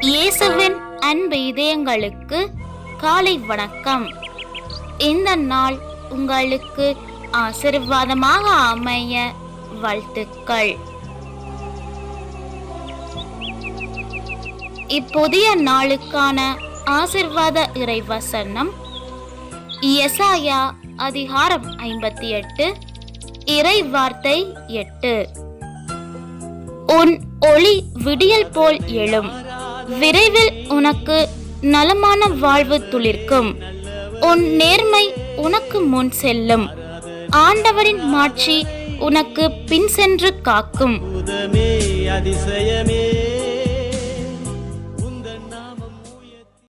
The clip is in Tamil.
இயேசுவின் அன்பு இதயங்களுக்கு காலை வணக்கம். இந்த நாள் உங்களுக்கு ஆசீர்வாதமாக அமைய வாழ்த்துக்கள். இப்புதிய நாளுக்கான ஆசிர்வாத இறைவசனம் எசாயா அதிகாரம் ஐம்பத்தி எட்டு இறை வார்த்தை எட்டு. உன் ஒளி விடியல் போல் எழும். விரைவில் உனக்கு நலமான வாழ்வு துளிர்க்கும். உன் நேர்மை உனக்கு முன் செல்லும். ஆண்டவரின் மாட்சி உனக்கு பின் சென்று காக்கும். அதிசயமே.